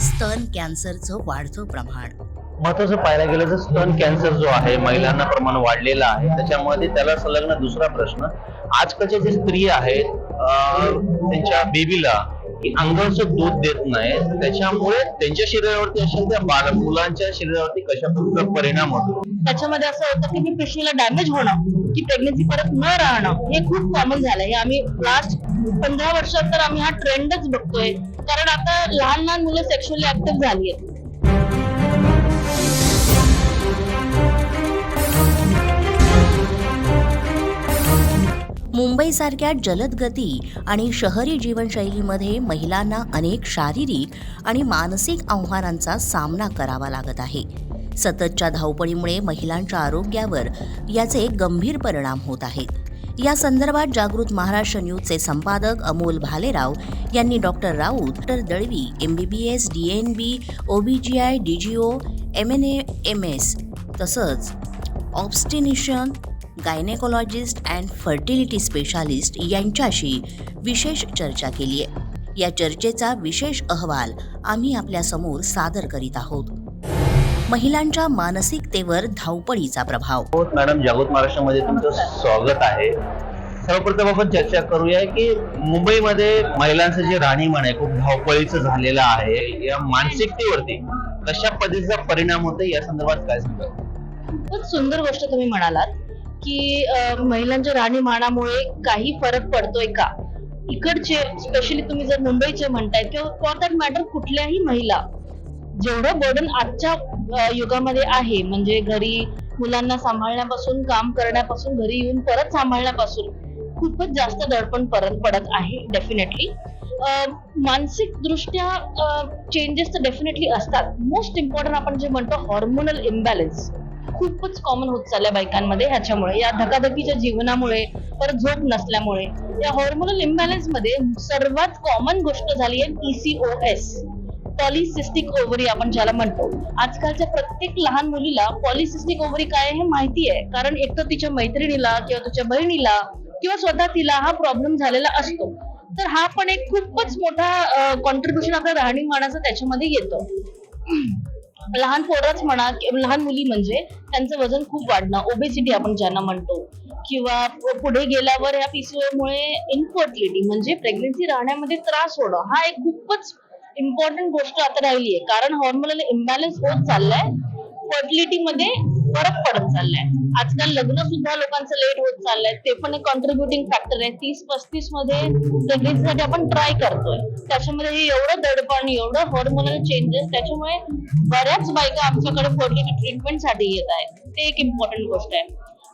स्तन कॅन्सरचं वाढतं प्रमाण. महत्वाचं पाहायला गेलं तर स्तन कॅन्सर जो आहे महिलांना प्रमाण वाढलेलं आहे. त्याच्यामध्ये त्याला संलग्न दुसरा प्रश्न आजकालच्या जे स्त्री आहेत त्यांच्या बेबीला अंगाचं दूध देत नाही त्याच्यामुळे त्यांच्या शरीरावरती असेल त्या बाल मुलांच्या शरीरावरती कशा प्रकारे परिणाम होतो? त्याच्यामध्ये असं होतं की ती पिशवीला डॅमेज होणं की प्रेग्नन्सी परत न राहणं हे खूप कॉमन झालं. हे आम्ही लास्ट पंधरा वर्षात तर आम्ही हा ट्रेंडच बघतोय. कारण आता लहान लहान मुलं सेक्शुअली ऍक्टिव्ह झाली आहेत. मुंबईसारख्या जलद गती आणि शहरी जीवनशैलीमध्ये महिलांना अनेक शारीरिक आणि मानसिक आव्हानांचा सामना करावा लागत आहे. सततच्या धावपळीमुळे महिलांच्या आरोग्यावर याचे गंभीर परिणाम होत आहेत. या संदर्भात जागृत महाराष्ट्र न्यूजचे संपादक अमोल भालेराव यांनी doctor Raut doctor Dalvi M B B S D N B OBGY D G O M N A M S तसंच obstetrician gynaecologist and fertility specialist यांच्याशी विशेष चर्चा केली आहे या चर्चेचा विशेष अहवाल आम्ही आपल्यासमोर सादर करीत आहोत. महिलांच्या मानसिकतेवर धावपळीचा प्रभाव. हो मॅडम जागृत महाराष्ट्रामध्ये तुमचं स्वागत आहे. सर्वप्रथम आपण चर्चा करूया की मुंबईमध्ये महिलांचं जे राहणीमान आहे खूप धावपळीचं झालेलं आहे या मानसिकतेवरती कशा पद्धतीचा परिणाम होतो या संदर्भात काय सांगा खूपच सुंदर गोष्ट तुम्ही म्हणालात. की महिलांच्या राहणीमानामुळे काही फरक पडतोय का? इकडचे स्पेशली तुम्ही जर मुंबईचे म्हणताय किंवा फॉर दॅट मॅटर कुठल्याही महिला जेवढं बर्डन आजच्या युगामध्ये आहे म्हणजे घरी मुलांना सांभाळण्यापासून काम करण्यापासून घरी येऊन परत सांभाळण्यापासून खूपच जास्त दडपण परत पडत आहे डेफिनेटली मानसिक दृष्ट्या चेंजेस तर डेफिनेटली असतात. मोस्ट इम्पॉर्टंट आपण जे म्हणतो हॉर्मोनल इम्बॅलन्स खूपच कॉमन होत चालल्या बायकांमध्ये ह्याच्यामुळे. या धकाधकीच्या जीवनामुळे परत झोप नसल्यामुळे. या हॉर्मोनल इम्बॅलन्समध्ये सर्वात कॉमन गोष्ट झाली आहे पीसीओएस पॉलिसिस्टिक ओव्हरी आपण ज्याला म्हणतो. आजकालच्या प्रत्येक लहान मुलीला पॉलिसिस्टिक ओव्हरी काय हे माहिती आहे. कारण एक तर तिच्या मैत्रिणीला किंवा तिच्या बहिणीला किंवा स्वतः तिला हा प्रॉब्लेम झालेला असतो. तर हा पण एक खूपच मोठा कॉन्ट्रीब्युशन आपल्या राहणीमानाचं त्याच्यामध्ये येतं. लहान पोरच म्हणा लहान मुली म्हणजे त्यांचं वजन खूप वाढणं ओबेसिटी आपण ज्यांना म्हणतो. किंवा पुढे गेल्यावर या पीसीओ मुळे इनफर्टिलिटी म्हणजे प्रेग्नन्सी राहण्यामध्ये त्रास होणं हा एक खूपच इम्पॉर्टंट गोष्ट आता राहिली आहे कारण हॉर्मोनल इम्बॅलन्स होत चाललाय. फर्टिलिटी मध्ये फरक पडत चाललाय. आजकाल लग्न सुद्धा लोकांचं लेट होत चाललंय. ते पण एक कॉन्ट्रीब्युटिंग फॅक्टर आहे. तीस पस्तीसमध्ये प्रेग्नन्सीसाठी आपण ट्राय करतोय. त्याच्यामध्ये हे एवढं दडपण एवढं हॉर्मोनल चेंजेस त्याच्यामुळे बऱ्याच बायका आमच्याकडे फर्टिलिटी ट्रीटमेंटसाठी येत आहेत. ते एक इम्पॉर्टंट गोष्ट आहे.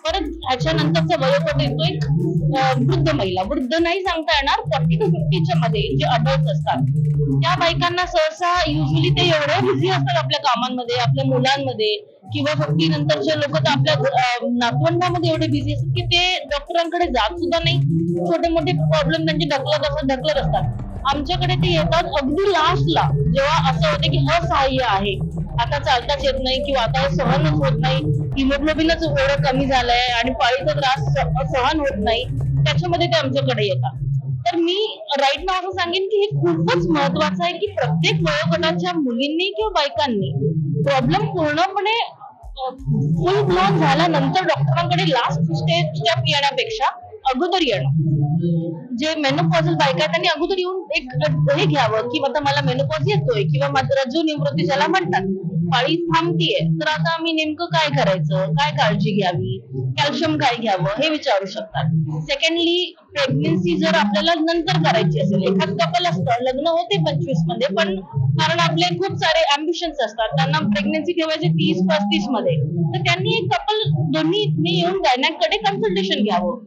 परत ह्याच्यानंतरचा वयोगट येतो एक वृद्ध महिला. वृद्ध नाही सांगता येणार फोर्टी टू फिफ्टीच्या मध्ये जे अडल्ट असतात. त्या बायकांना सहसा युजली ते एवढे बिझी असतात आपल्या कामांमध्ये आपल्या मुलांमध्ये. किंवा फिफ्टी नंतरचे लोक तर आपल्या नातवंडामध्ये एवढे बिझी असतात की ते डॉक्टरांकडे जात सुद्धा नाही. छोटे मोठे प्रॉब्लेम त्यांचे ढकलत असतात ढकलत असतात. आमच्याकडे ते येतात अगदी लास्टला जेव्हा असं होतं की असहाय्य आहे. आता चालताच येत नाही किंवा आता सहनच होत नाही. हिमोग्लोबिनच एवढं कमी झालंय आणि पाळीचा त्रास सहन होत नाही. त्याच्यामध्ये ते आमच्याकडे येतात. तर मी राईट ना असं सांगेन की हे खूपच महत्वाचं आहे की प्रत्येक वयोगटाच्या मुलींनी किंवा बायकांनी प्रॉब्लेम पूर्णपणे फुल ब्लॉन झाल्यानंतर डॉक्टरांकडे लास्ट स्टेज स्टेप येण्यापेक्षा अगोदर येणं. जे मेनोपॉझल बायका आहेत त्यांनी अगोदर येऊन एक हे घ्यावं की आता मला मेनोपॉज येतोय किंवा मात्र रजू निवृत्ती ज्याला म्हणतात. पाळी थांबतीये. तर आता आम्ही नेमकं काय करायचं? काय काळजी घ्यावी? कॅल्शियम काय घ्यावं? हे विचारू शकतात. सेकंडली प्रेग्नेन्सी जर आपल्याला नंतर करायची असेल एखाद कपल असतं लग्न होते पंचवीसमध्ये पण कारण आपले खूप सारे अम्बिशन्स असतात. त्यांना प्रेग्नेन्सी ठेवायचे तीस पस्तीसमध्ये तर त्यांनी एक कपल दोन्ही येऊन गायनाकडे कन्सल्टेशन घ्यावं.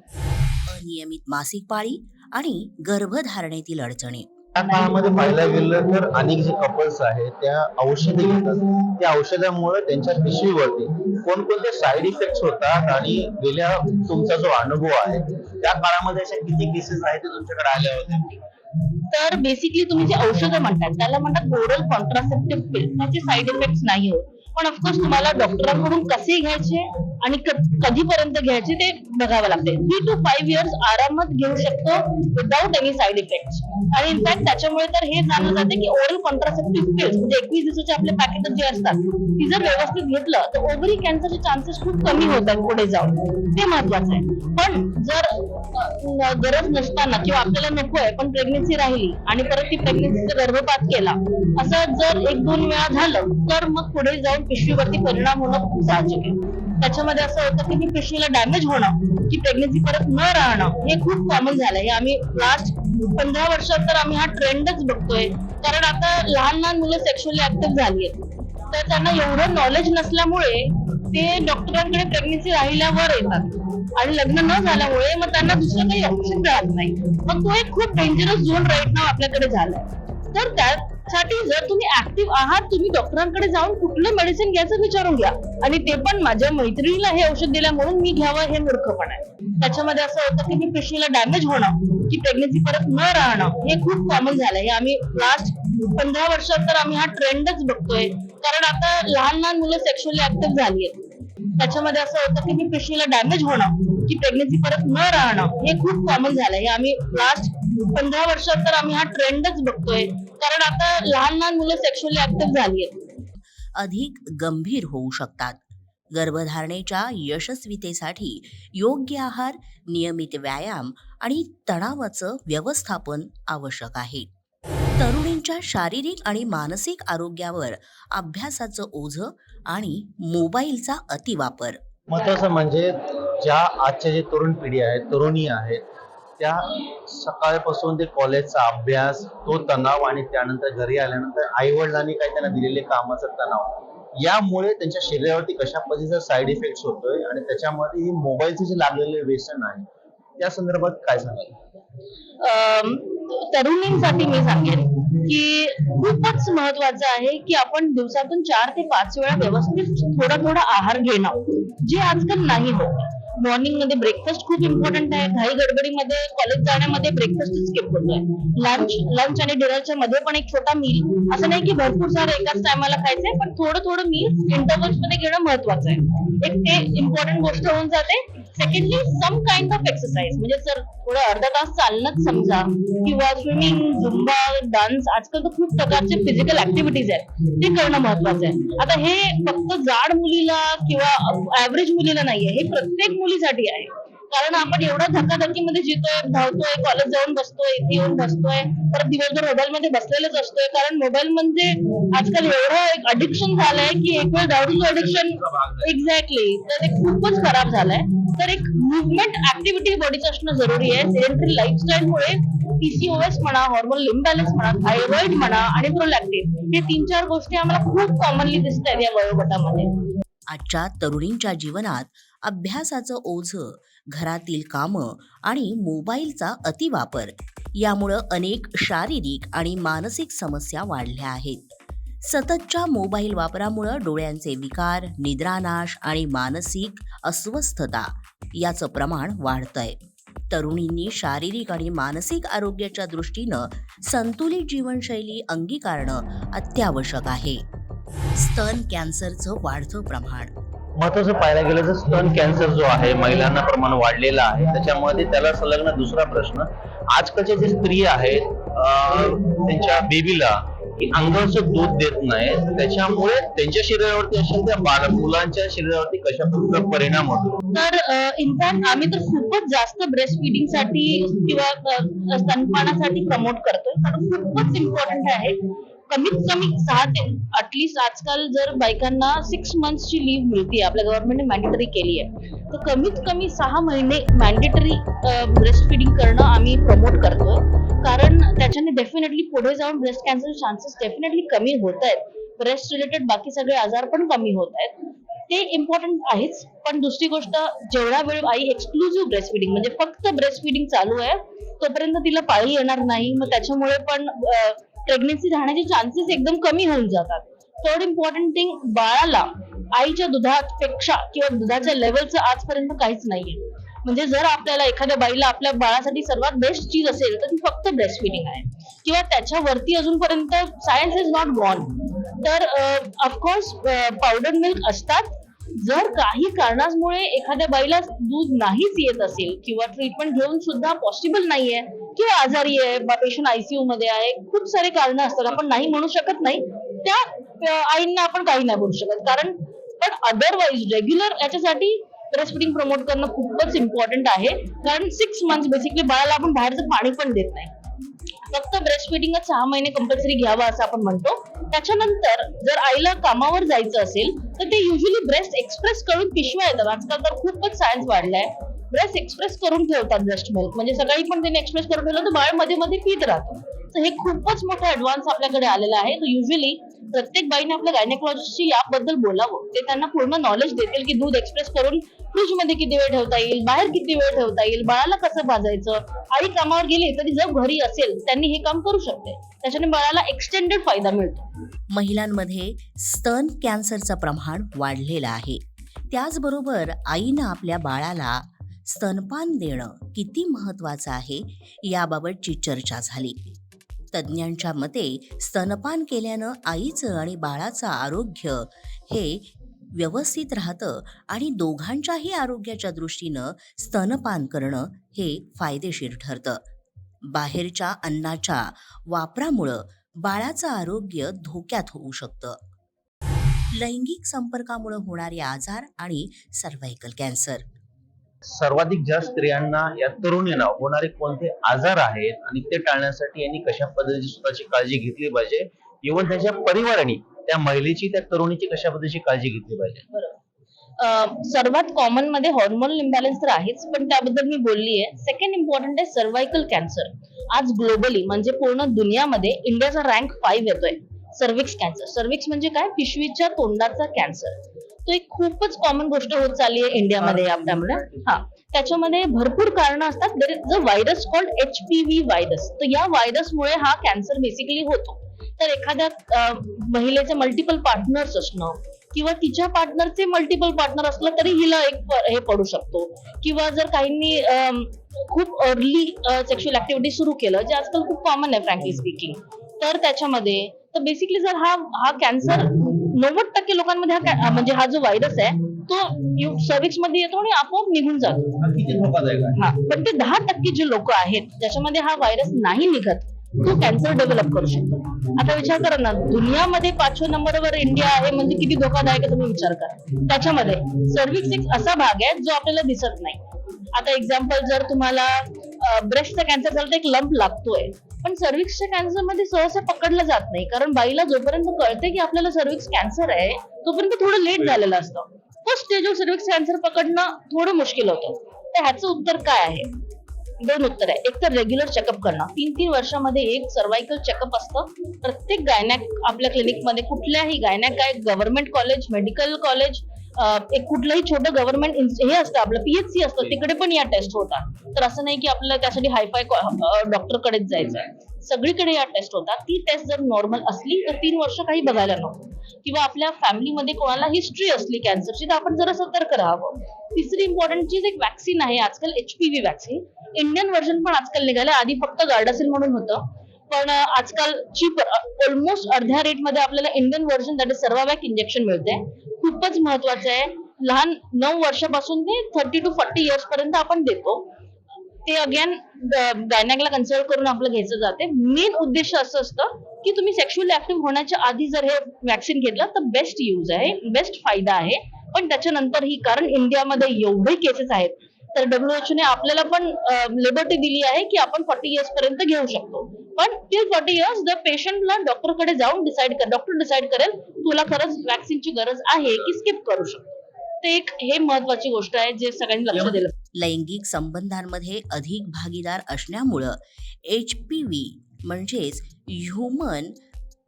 अनियमित मासिक पाळी आणि गर्भधारणेतील अडचणी. त्या काळामध्ये पाहायला गेलं तर अनेक जे कपल्स आहेत त्या औषधे घेतात. त्या औषधामुळे त्यांच्या पिशवीवरती कोणकोणते साईड इफेक्ट होतात आणि गेल्या तुमचा जो अनुभव आहे त्या काळामध्ये अशा किती केसेस आहेत ते तुमच्याकडे आल्या होत्या? तर बेसिकली तुम्ही जे औषधं म्हणतात त्याला म्हणतात ओरल कॉन्ट्रासेप्टिव्ह पिल त्याचे साईड इफेक्ट नाही होत. पण ऑफकोर्स तुम्हाला डॉक्टरांकडून कसे घ्यायचे आणि कधीपर्यंत घ्यायचे ते बघावं लागते. थ्री टू फाईव्ह इयर्स आरामात घेऊ शकतो विदाऊट एनी साईड इफेक्ट आणि इनफॅक्ट त्याच्यामुळे तर हे जाणलं जाते की ओरल कॉन्ट्रासेप्टिव्ह पिल्स म्हणजे एकवीस दिवसाचे आपले पॅकेट जे असतात ती जर व्यवस्थित घेतलं तर ओव्हरी कॅन्सरचे चान्सेस खूप कमी होत आहेत पुढे जाऊन. ते महत्वाचं आहे. पण जर गरज नसताना किंवा आपल्याला नको आहे पण प्रेग्नेन्सी राहिली आणि परत ती प्रेग्नेन्सीचा गर्भपात केला असं जर एक दोन वेळा झालं तर मग पुढे जाऊन पिशवीवरती परिणाम होणं खूप साहजिक आहे. त्याच्यामध्ये असं होतं की ती पिशवीला डॅमेज होणं की प्रेग्नन्सी परत न राहणं हे खूप कॉमन झालंय. हे आम्ही लास्ट पंधरा वर्षात तर आम्ही हा ट्रेंडच बघतोय. कारण आता लहान लहान मुलं सेक्शुअली ऍक्टिव्ह झाली आहेत तर त्यांना एवढं नॉलेज नसल्यामुळे ते डॉक्टरांकडे प्रेग्नेन्सी राहिल्यावर येतात. आणि लग्न न झाल्यामुळे मग त्यांना दुसरं काही ऑप्शन राहत नाही. मग तो एक खूप डेंजरस झोन राईट नाव आपल्याकडे झालाय. तर त्यात साठी जर तुम्ही ऍक्टिव्ह आहात तुम्ही डॉक्टरांकडे जाऊन कुठलं मेडिसिन घ्यायचं विचारून घ्या. आणि ते पण माझ्या मैत्रिणीला हे औषध दिल्या म्हणून मी घ्यावं हे मूर्खपण आहे. त्याच्यामध्ये असं होतं की मी पेशीला डॅमेज होणं की प्रेग्नेन्सी परत न राहणं हे खूप कॉमन झालंय. हे आम्ही लास्ट पंधरा वर्षात तर आम्ही हा ट्रेंडच बघतोय. कारण आता लहान लहान मुलं सेक्शुअली ऍक्टिव्ह झाली आहेत त्याच्यामध्ये असं होतं की मी पेशीला डॅमेज होणं की प्रेग्नेन्सी परत न राहणं हे खूप कॉमन झालंय. हे आम्ही लास्ट पंधरा वर्षात तर आम्ही हा ट्रेंडच बघतोय. कारण आता लहान लहान मुलं सेक्शुअली ऍक्टिव्ह झाली आहेत अधिक गंभीर होऊ शकतात. गर्भधारणेच्या यशस्वीतेसाठी योग्य आहार नियमित व्यायाम आणि तणावाचं व्यवस्थापन आवश्यक आहे. तरुणींच्या शारीरिक आणि मानसिक आरोग्यावर अभ्यासाचं ओझं आणि मोबाईलचा अतिवापर. महत्वाचं म्हणजे ज्या आजच्या जे तरुण पिढी आहे तरुणी आहेत त्या सकाळपासून ते कॉलेजचा अभ्यास तो तणाव आणि त्यानंतर घरी आल्यानंतर आई वडिलांनी काही त्यांना दिलेले कामाचा तणाव. यामुळे त्यांच्या शरीरावरती कशा पद्धतीचा साईड इफेक्ट होतोय आणि त्याच्यामध्ये हे मोबाईलचे जे लागलेले व्यसन आहे त्या संदर्भात काय सांगाल? तरुणींसाठी मी सांगेन की खूपच महत्वाचं आहे की आपण दिवसातून चार ते पाच वेळा व्यवस्थित थोडा थोडा आहार घेणं जे आजकाल नाही होत. मॉर्निंगमध्ये ब्रेकफास्ट खूप इम्पॉर्टंट आहे. घाई गडबडीमध्ये कॉलेज जाण्यामध्ये ब्रेकफास्ट स्किप होतोय लंच लंच आणि डिनरच्या मध्ये पण एक छोटा मील असं नाही की भरपूर सारं एकाच टायमाला खायचंय पण थोडं थोडं मील इंटरव्हल्समध्ये घेणं महत्वाचं आहे. एक ते इम्पॉर्टंट गोष्ट होऊन जाते. Secondly some kind of exercise म्हणजे जर थोडं अर्धा तास चालणंच समजा किंवा स्विमिंग झुंबा डान्स आजकाल तर खूप प्रकारचे फिजिकल ऍक्टिव्हिटीज आहेत. ते करणं महत्वाचं आहे. आता हे फक्त जाड मुलीला किंवा ऍव्हरेज मुलीला नाहीये हे प्रत्येक मुलीसाठी आहे. कारण आपण एवढ्या धकाधकीमध्ये जितोय धावतोय कॉलेज जाऊन बसतोय इथे येऊन बसतोय परत दिवसभर मोबाईल मध्ये बसलेलंच असतोय. कारण मोबाईल म्हणजे आजकाल एवढं एक अडिक्शन झालंय की एक वेळ दारूचं अडिक्शन एक्झॅक्टली तर ते खूपच खराब झालंय. तर एक मुवमेंट ऍक्टिव्हिटी बॉडीचं असणं जरुरी आहे. सेडेंटरी लाईफस्टाईलमुळे पीसीओएस म्हणा हॉर्मोन इम्बॅलन्स म्हणा थायरॉइड म्हणा आणि प्रोलॅक्टिन हे तीन चार गोष्टी आम्हाला खूप कॉमनली दिसत आहेत या वयोगटामध्ये. आजच्या तरुणींच्या जीवनात अभ्यासाचं ओझ घरातील कामं आणि मोबाईलचा अतिवापर. यामुळं अनेक शारीरिक आणि मानसिक समस्या वाढल्या आहेत. सततच्या मोबाईल वापरामुळं डोळ्यांचे विकार निद्रानाश आणि मानसिक अस्वस्थता याचं प्रमाण वाढतंय. तरुणींनी शारीरिक आणि मानसिक आरोग्याच्या दृष्टीनं संतुलित जीवनशैली अंगीकारणं अत्यावश्यक आहे. स्तन कॅन्सरचं वाढतं प्रमाण महत्वाचं पाहायला गेलं तर स्तन कॅन्सर जो आहे महिलांना प्रमाण वाढलेला आहे. त्याच्यामध्ये त्याला संलग्न दुसरा प्रश्न आजकालच्या जे स्त्री आहेत त्यांच्या बेबीला अंगाचं दूध देत नाही त्याच्यामुळे त्यांच्या शरीरावरती असेल त्या बाल मुलांच्या शरीरावरती कशा परिणाम होतो? तर इनफॅक्ट आम्ही तर खूपच जास्त ब्रेस्ट फिडिंगसाठी किंवा स्तनपानासाठी प्रमोट करतोय. कारण खूपच इम्पॉर्टंट आहे. कमीत कमी सहा ते अटलिस्ट आजकाल जर बायकांना सिक्स मंथची लीव्ह मिळते आपल्या गव्हर्नमेंटने मॅन्डेटरी केली आहे तर कमीत कमी सहा महिने मॅन्डेटरी ब्रेस्ट फिडिंग करणं आम्ही प्रमोट करतोय. कारण त्याच्याने डेफिनेटली पुढे जाऊन ब्रेस्ट कॅन्सर चान्सेस डेफिनेटली कमी होत आहेत ब्रेस्ट रिलेटेड बाकी सगळे आजार पण कमी होत आहेत ते इम्पॉर्टंट आहेच पण दुसरी गोष्ट जेवढा वेळ आई एक्सक्लुझिव्ह ब्रेस्ट फिडिंग म्हणजे फक्त ब्रेस्ट फिडिंग चालू आहे तोपर्यंत तिला पाळी येणार नाही. मग त्याच्यामुळे पण प्रेग्नेन्सी राहण्याचे चान्सेस एकदम कमी होऊन जातात. थर्ड इम्पॉर्टंट थिंग बाळाला आईच्या दुधात पेक्षा किंवा दुधाच्या लेवलचं आजपर्यंत काहीच नाहीये. म्हणजे जर आपल्याला एखाद्या बाईला आपल्या बाळासाठी सर्वात बेस्ट चीज असेल तर ती फक्त ब्रेस्ट फिडिंग आहे. किंवा त्याच्यावरती अजूनपर्यंत सायन्स इज नॉट गॉन तर ऑफकोर्स पावडर मिल्क असतात. जर काही कारणामुळे एखाद्या बाईला दूध नाहीच येत असेल किंवा ट्रीटमेंट घेऊन सुद्धा पॉसिबल नाहीये किंवा आजारी आहे पेशंट आयसीयू मध्ये आहे खूप सारे कारण असतात. आपण नाही म्हणू शकत नाही. त्या आईंना आपण काही नाही बोलू शकत. कारण पण अदरवाईज रेग्युलर याच्यासाठी ब्रेस्टफिडिंग प्रमोट करणं खूपच इम्पॉर्टंट आहे. कारण सिक्स मंथ बेसिकली बाळाला आपण बाहेरचं पाणी पण देत नाही. फक्त ब्रेस्ट फिडिंगच सहा महिने कंपल्सरी घ्यावा असं आपण म्हणतो. त्याच्यानंतर जर आईला कामावर जायचं असेल तर ते युजली ब्रेस्ट एक्सप्रेस करून पिशव्या येतात. आजकाल तर खूपच सायन्स वाढलाय. ब्रेस्ट एक्सप्रेस करून ठेवतात ब्रेस्ट मिल्क म्हणजे सकाळी पण त्यांनी एक्सप्रेस करून ठेवलं तर बाळमध्ये मध्ये पीत राहतो. तर हे खूपच मोठं ऍडव्हान्स आपल्याकडे आलेलं आहे. तर युजली प्रत्येक बाईने आपल्या गायनेकॉलॉजिस्टशी याबद्दल बोलावं. ते त्यांना पूर्ण नॉलेज देतील की दूध एक्सप्रेस करून फ्रीजमध्ये किती वेळ ठेवता येईल बाहेर किती वेळ ठेवता येईल बाळाला कसं भाजायचं आई कामावर गेली तरी जर घरी असेल त्यांनी हे काम करू शकते. त्याच्याने बाळाला एक्सटेंडेड फायदा मिळतो. महिलांमध्ये स्तन कॅन्सरचं प्रमाण वाढलेलं आहे. त्याचबरोबर आईनं आपल्या बाळाला स्तनपान देणं किती महत्त्वाचं आहे याबाबतची चर्चा झाली. तज्ज्ञांच्या मते स्तनपान केल्यानं आईचं आणि बाळाचं आरोग्य हे व्यवस्थित राहतं आणि दोघांच्याही आरोग्याच्या दृष्टीनं स्तनपान करणं हे फायदेशीर ठरतं. बाहेरच्या अन्नाच्या वापरामुळं बाळाचं आरोग्य धोक्यात होऊ शकतं. लैंगिक संपर्कामुळे होणारे आजार आणि सर्व्हायकल कॅन्सर. सर्वाधिक जास्त स्त्रियांना या तरुणींना होणारे कोणते आजार आहेत आणि ते टाळण्यासाठी यांनी कशा पद्धतीची स्वतःची काळजी घेतली पाहिजे? इव्हन त्याच्या परिवाराने त्या महिलेची त्या तरुणीची कशा पद्धतीची काळजी घेतली पाहिजे? सर्वात कॉमनमध्ये हॉर्मोनल इम्बॅलन्स तर आहेच पण त्याबद्दल मी बोलली आहे सेकंड इम्पॉर्टंट आहे सर्वायकल कॅन्सर आज ग्लोबली म्हणजे पूर्ण दुनियामध्ये इंडियाचा रँक फाईव्ह येतोय. सर्विक्स कॅन्सर सर्विक्स म्हणजे काय? पिशवीच्या तोंडाचा कॅन्सर तो एक खूपच कॉमन गोष्ट होत चालली आहे इंडियामध्ये आपल्यामुळे हा. त्याच्यामध्ये भरपूर कारण असतात. There is a virus called H P V virus तर या व्हायरसमुळे हा कॅन्सर बेसिकली होतो. तर एखाद्या महिलेचे मल्टिपल पार्टनर्स असणं किंवा तिच्या पार्टनरचे मल्टिपल पार्टनर असलं तरी हिला एक हे पडू शकतो. किंवा जर काहींनी खूप अर्ली सेक्शुअल ऍक्टिव्हिटी सुरू केलं जे आजकाल खूप कॉमन आहे फ्रँकली स्पीकिंग तर त्याच्यामध्ये तर बेसिकली जर हा हा कॅन्सर नव्वद टक्के लोकांमध्ये हा म्हणजे हा जो व्हायरस आहे तो सर्विक्समध्ये येतो आणि आपोआप निघून जातो. हा हा पण ते दहा टक्के जे लोक आहेत ज्याच्यामध्ये हा व्हायरस नाही निघत तो कॅन्सर डेव्हलप करू शकतो. आता विचार करा ना दुनियामध्ये पाचव्या नंबरवर इंडिया आहे म्हणजे किती धोकादायक आहे तुम्ही विचार करा. त्याच्यामध्ये सर्विक्स एक असा भाग आहे जो आपल्याला दिसत नाही. आता एक्झाम्पल जर तुम्हाला ब्रेस्टचा कॅन्सर झाला तर एक लंप लागतोय. पण सर्विक्सच्या कॅन्सरमध्ये सहसा पकडलं जात नाही. कारण बाईला जोपर्यंत कळते की आपल्याला सर्विक्स कॅन्सर आहे तोपर्यंत थोडं लेट झालेलं असतं. First stage of cervix cancer पकडणं थोडं मुश्किल होतं. तर ह्याचं उत्तर काय आहे? दोन उत्तर आहे. एक तर रेग्युलर चेकअप करणं. तीन तीन वर्षामध्ये एक सर्वायकल चेकअप असतं. प्रत्येक गायनॅक आपल्या क्लिनिकमध्ये कुठल्याही गायनॅक काय गव्हर्नमेंट कॉलेज मेडिकल कॉलेज एक कुठलंही छोटं गव्हर्नमेंट हे असतं आपलं पीएचसी असतं तिकडे पण या टेस्ट होतात. तर असं नाही की आपल्याला त्यासाठी हायफाय डॉक्टर कडेच जायचं आहे सगळीकडे या टेस्ट होतात. ती टेस्ट जर नॉर्मल असली तर तीन वर्ष काही बघायला नको. किंवा आपल्या फॅमिलीमध्ये कोणाला हिस्ट्री असली कॅन्सरची तर आपण जरा सतर्क राहावं. तिसरी इम्पॉर्टंट चीज एक वॅक्सिन आहे. आजकाल H P V vaccine Indian version पण आजकाल निघालं. आधी फक्त गार्डासिल म्हणून होतं. पण आजकाल चीप ऑलमोस्ट अर्ध्या रेटमध्ये आपल्याला Indian version that is Cervavac injection मिळते खूपच महत्वाचं आहे. लहान नऊ वर्षापासून ते थर्टी टू फोर्टी इयर्स पर्यंत आपण देतो. ते अगेन गायनॅकला कन्सल्ट करून आपलं घ्यायचं जाते. मेन उद्देश असं असतं की तुम्ही सेक्शुअली ऍक्टिव्ह होण्याच्या आधी जर हे वॅक्सिन घेतलं तर बेस्ट यूज आहे बेस्ट फायदा आहे. पण त्याच्यानंतरही कारण इंडियामध्ये एवढे केसेस आहेत तर डब्ल्यूएचओ ने आपल्याला पण लिबर्टी दिली आहे की आपण फॉर्टी इयर्स पर्यंत घेऊ शकतो. पण टिल फॉर्टी इयर्स द पेशंटला डॉक्टरकडे जाऊन डिसाईड कर डॉक्टर डिसाईड करेल तुला खरंच वॅक्सिनची गरज आहे की स्किप करू शकतो. ते एक हे महत्वाची गोष्ट आहे जे सगळ्यांनी लक्ष दिलं. लैंगिक संबंधांमध्ये अधिक भागीदार असण्यामुळं एच पी व्ही म्हणजेच ह्युमन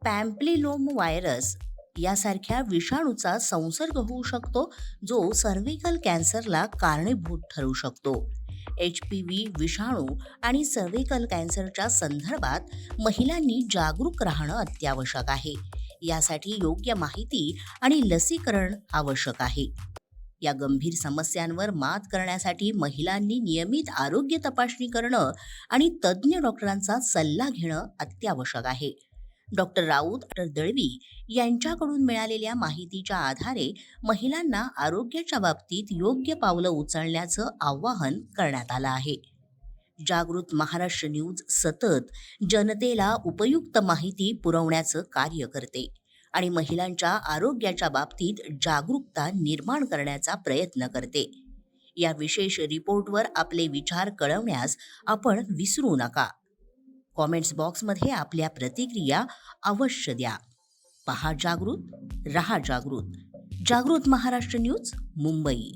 पॅम्प्लिलोम व्हायरस यासारख्या विषाणूचा संसर्ग होऊ शकतो जो सर्व्हिकल कॅन्सरला कारणीभूत ठरू शकतो. एच पी व्ही विषाणू आणि सर्व्हिकल कॅन्सरच्या संदर्भात महिलांनी जागरूक राहणं अत्यावश्यक आहे. यासाठी योग्य माहिती आणि लसीकरण आवश्यक आहे. या गंभीर समस्यांवर मात करण्यासाठी महिलांनी नियमित आरोग्य तपासणी करणं आणि तज्ज्ञ डॉक्टरांचा सल्ला घेणं अत्यावश्यक आहे. डॉक्टर राऊत डॉक्टर दळवी यांच्याकडून मिळालेल्या माहितीच्या आधारे महिलांना आरोग्याच्या बाबतीत योग्य पावलं उचलण्याचं आवाहन करण्यात आलं आहे. जागृत महाराष्ट्र न्यूज सतत जनतेला उपयुक्त माहिती पुरवण्याचं कार्य करते आणि महिलांच्या आरोग्याच्या बाबतीत जागरूकता निर्माण करण्याचा प्रयत्न करते. या विशेष रिपोर्टवर आपले विचार कळवण्यास आपण विसरू नका. कॉमेंट्स बॉक्समध्ये आपल्या प्रतिक्रिया अवश्य द्या. पहा जागृत रहा जागृत. जागृत महाराष्ट्र न्यूज मुंबई.